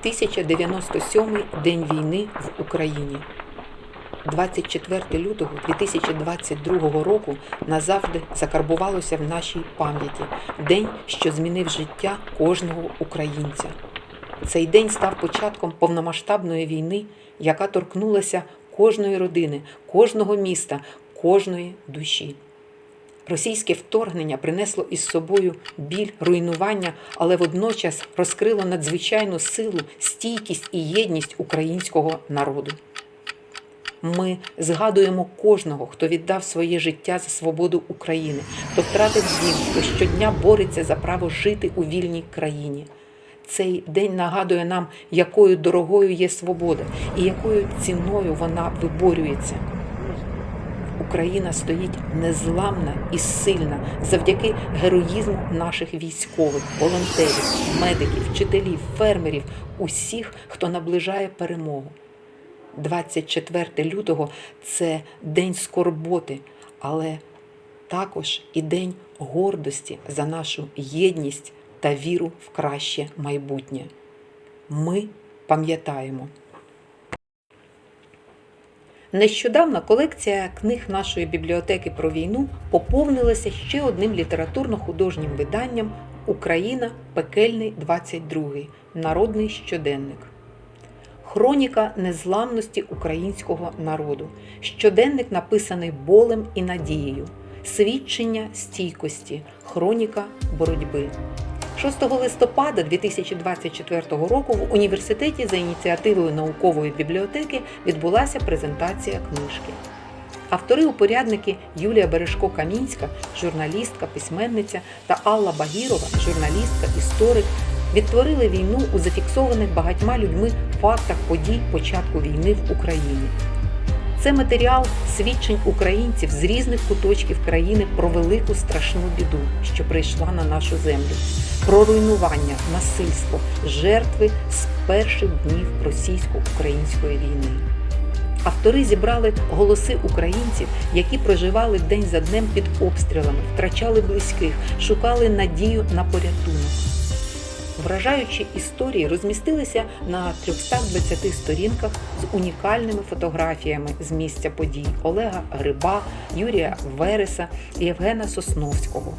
1097 день війни в Україні. 24 лютого 2022 року назавжди закарбувалося в нашій пам'яті день, що змінив життя кожного українця. Цей день став початком повномасштабної війни, яка торкнулася кожної родини, кожного міста, кожної душі. Російське вторгнення принесло із собою біль, руйнування, але водночас розкрило надзвичайну силу, стійкість і єдність українського народу. Ми згадуємо кожного, хто віддав своє життя за свободу України, хто втратив дім, хто щодня бореться за право жити у вільній країні. Цей день нагадує нам, якою дорогою є свобода і якою ціною вона виборюється. Україна стоїть незламна і сильна завдяки героїзму наших військових, волонтерів, медиків, вчителів, фермерів, усіх, хто наближає перемогу. 24 лютого це день скорботи, але також і день гордості за нашу єдність та віру в краще майбутнє. Ми пам'ятаємо. Нещодавно колекція книг нашої бібліотеки про війну поповнилася ще одним літературно-художнім виданням Україна пекельний 22 Народний щоденник. Хроніка незламності українського народу. Щоденник написаний болем і надією, свідчення стійкості, хроніка боротьби. 6 листопада 2024 року в університеті за ініціативою наукової бібліотеки відбулася презентація книжки. Автори упорядники Юлія Бережко-Камінська, журналістка, письменниця та Алла Багірова, журналістка, історик, відтворили війну у зафіксованих багатьма людьми фактах подій початку війни в Україні. Це матеріал свідчень українців з різних куточків країни про велику страшну біду, що прийшла на нашу землю, про руйнування, насильство, жертви з перших днів російсько-української війни. Автори зібрали голоси українців, які проживали день за днем під обстрілами, втрачали близьких, шукали надію на порятунок. Вражаючі історії розмістилися на 320 сторінках з унікальними фотографіями з місця подій Олега Гриба, Юрія Вереса і Євгена Сосновського.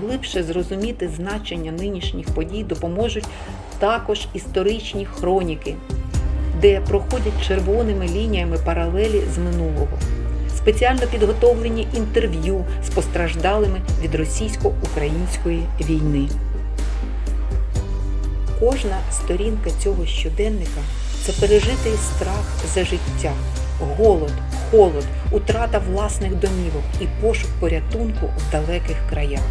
Глибше зрозуміти значення нинішніх подій допоможуть також історичні хроніки, де проходять червоними лініями паралелі з минулого. Спеціально підготовлені інтерв'ю з постраждалими від російсько-української війни. Кожна сторінка цього щоденника це пережитий страх за життя, голод, холод, утрата власних домівок і пошук порятунку в далеких краях.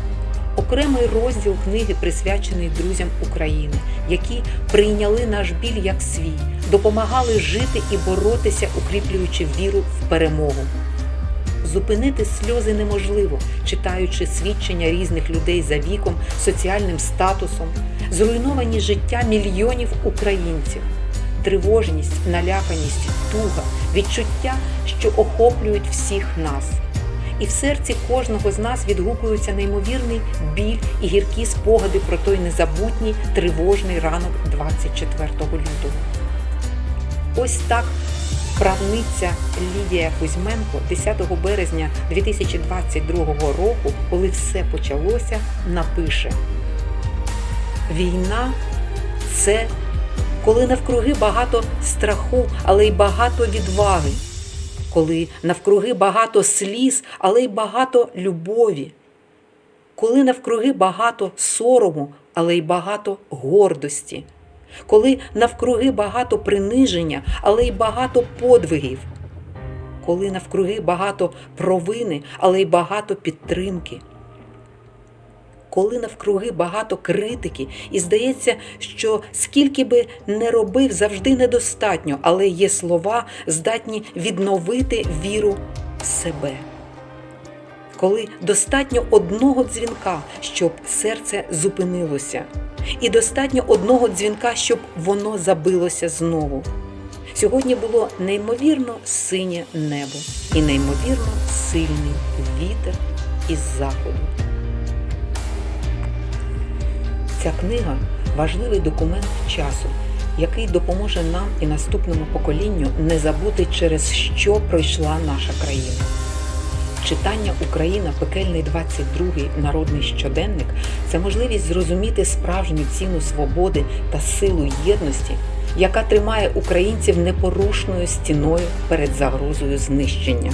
Окремий розділ книги присвячений друзям України, які прийняли наш біль як свій, допомагали жити і боротися, укріплюючи віру в перемогу. Зупинити сльози неможливо, читаючи свідчення різних людей за віком, соціальним статусом, зруйновані життя мільйонів українців, тривожність, наляканість, туга, відчуття, що охоплюють всіх нас. І в серці кожного з нас відгукуються неймовірний біль і гіркі спогади про той незабутній тривожний ранок 24 лютого. Ось так правниця Лідія Кузьменко 10 березня 2022 року, коли все почалося, напише: Війна це коли навкруги багато страху, але й багато відваги, коли навкруги багато сліз, але й багато любові, коли навкруги багато сорому, але й багато гордості. Коли навкруги багато приниження, але й багато подвигів, коли навкруги багато провини, але й багато підтримки. Коли навкруги багато критики, і здається, що скільки би не робив, завжди недостатньо, але є слова, здатні відновити віру в себе. Коли достатньо одного дзвінка, щоб серце зупинилося і достатньо одного дзвінка, щоб воно забилося знову. Сьогодні було неймовірно синє небо і неймовірно сильний вітер із заходу. Ця книга важливий документ часу, який допоможе нам і наступному поколінню не забути, через що пройшла наша країна. Читання Україна пекельний 22 народний щоденник це можливість зрозуміти справжню ціну свободи та силу єдності, яка тримає українців непорушною стіною перед загрозою знищення.